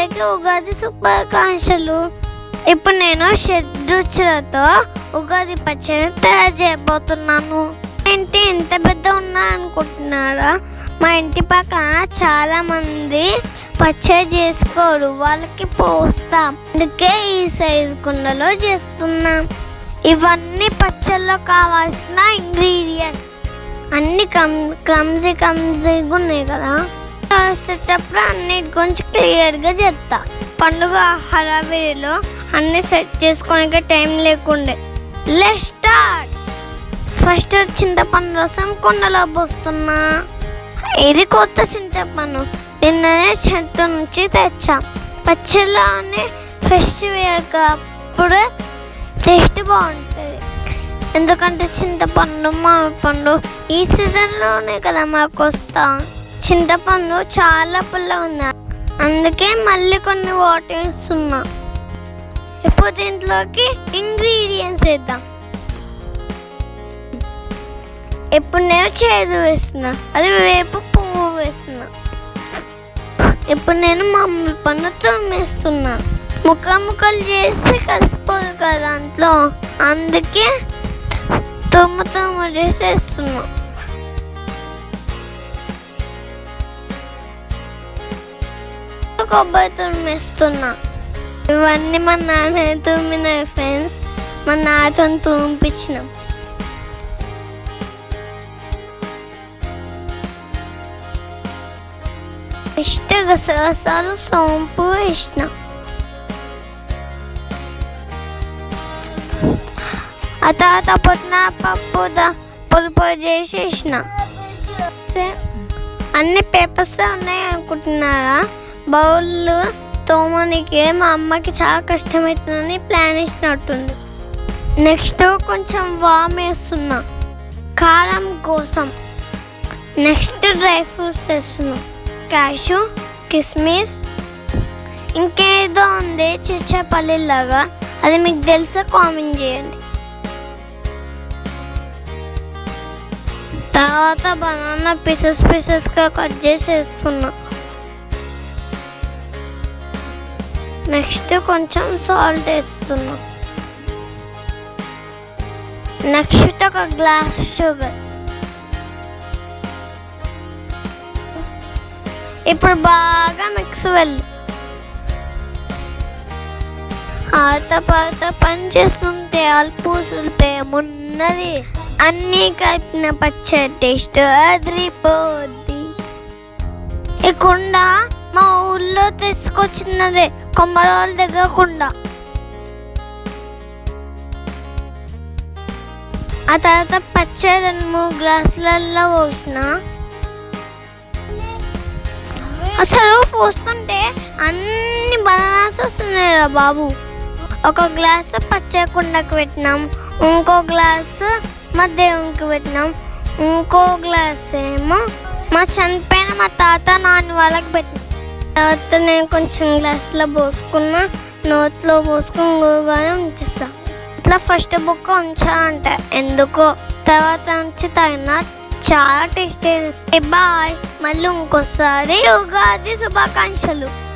అందరికీ ఉగాది శుభాకాంక్షలు. ఇప్పుడు నేను షడ్రుచులతో ఉగాది పచ్చడి తయారు చేయబోతున్నాను. ఇంటి ఇంత పెద్ద ఉన్నా అనుకుంటున్నారా మా ఇంటి పక్కన చాలామంది పచ్చడి చేసుకోరు. వాళ్ళకి పోస్తాం. అందుకే ఈ సైజు కుండలో చేస్తున్నాం. ఇవన్నీ పచ్చళ్ళలో కావాల్సిన ఇంగ్రీడియంట్స్. అన్ని కమ్ క్లమ్జీ క్లమ్జీగా ఉన్నాయి కదా. చేసేటప్పుడు అన్నిటి గురించి క్లియర్గా చెప్తా. పండుగ హడావిడిలో అన్ని సెట్ చేసుకోనికి టైం లేకుండే. లెట్ స్టార్ట్ ఫస్ట్ చింతపండు రసం కుండలో పోస్తున్నా. ఇది కొత్త చింతపండు నిన్ననే చెట్టు నుంచి తెచ్చా. పచ్చళ్ళని ఫ్రెష్ వేయకప్పుడు టేస్ట్ బాగుంటుంది. ఎందుకంటే చింతపండు మామిడి పండు ఈ సీజన్లోనే కదా మాకు వస్తా చింతపండు చాలా పుల్లగా ఉంది. అందుకే మళ్ళీ కొన్ని వాటర్ వేస్తున్నా. ఇప్పుడు దీంట్లోకి ఇంగ్రీడియంట్స్ వేద్దాం. ఇప్పుడు నేను చేదు వేస్తున్నా. అది వేపు పువ్వు వేస్తున్నా. ఇప్పుడు నేను మమ్మీ పన్ను తుమ్మేస్తున్నా ముక్క ముక్కలు చేస్తే కలిసిపోదు కదా దాంట్లో. అందుకే తుమ్ము తుమ్ము చేసేస్తున్నా కొబ్బరి తుమ్మిస్తున్నా ఇవన్నీ మా నాన్న తుమ్మిన ఫ్రెండ్స్ మా నాతో తుమ్మిపించినాం నెక్స్ట్ గసగసాలు సోంపు వేసిన. ఆ తర్వాత పుట్టిన పప్పు పులుపు చేసి సే- అన్ని పేపర్స్ ఉన్నాయి అనుకుంటున్నారా బౌల్ తోమనికి మా అమ్మకి చాలా కష్టమవుతుందని ప్లాన్ ఇచ్చినట్టుంది నెక్స్ట్ కొంచెం వామ్ వేస్తున్నా. కారం కోసం. నెక్స్ట్ డ్రై ఫ్రూట్స్ వేస్తున్నా. క్యాషు కిస్మిస్. ఇంకేదో ఉంది చిచ్చపల్లి లాగా అది మీకు తెలుసా? కామెంట్ చేయండి. తర్వాత బనానా పీసెస్ పీసెస్గా కట్ చేసి వేస్తున్నా. నెక్స్ట్ కొంచెం సాల్ట్ వేస్తున్నా. నెక్స్ట్ ఒక గ్లాస్ షుగర్. ఇప్పుడు బాగా మిక్స్ వెళ్ళి. ఆ తర్వాత పని చేస్తుంటే అల్పూసులు పేమున్నది అన్నీ కలిపిన పచ్చడి టేస్ట్ అదిరిపోద్ది. ఈ కుండ ఊళ్ళో తెచ్చుకొచ్చినదే కొమ్మరోళ్ళ దగ్గర కుండ ఆ తర్వాత పచ్చడి రెండు మూడు గ్లాసులలో పోసిన. అసలు పోస్తుంటే అన్ని బనానాస్ వస్తున్నాయి రా బాబు. ఒక గ్లాసు పచ్చడి కుండకు పెట్టినాం ఇంకో గ్లాసు మా దేవునికి పెట్టినాం ఇంకో గ్లాస్ ఏమో మా చనిపోయిన మా తాత నాన్న వాళ్ళకి పెట్టినాం. తర్వాత నేను కొంచెం గ్లాస్లో పోసుకున్న నోట్లో పోసుకుని గోగానే ఉంచేస్తా ఇట్లా ఫస్ట్ బుక్ ఉంచాలంట ఎందుకో? తర్వాత నుంచి తాగిన చాలా టేస్టీ బాయ్ మళ్ళీ ఇంకోసారి. ఉగాది శుభాకాంక్షలు.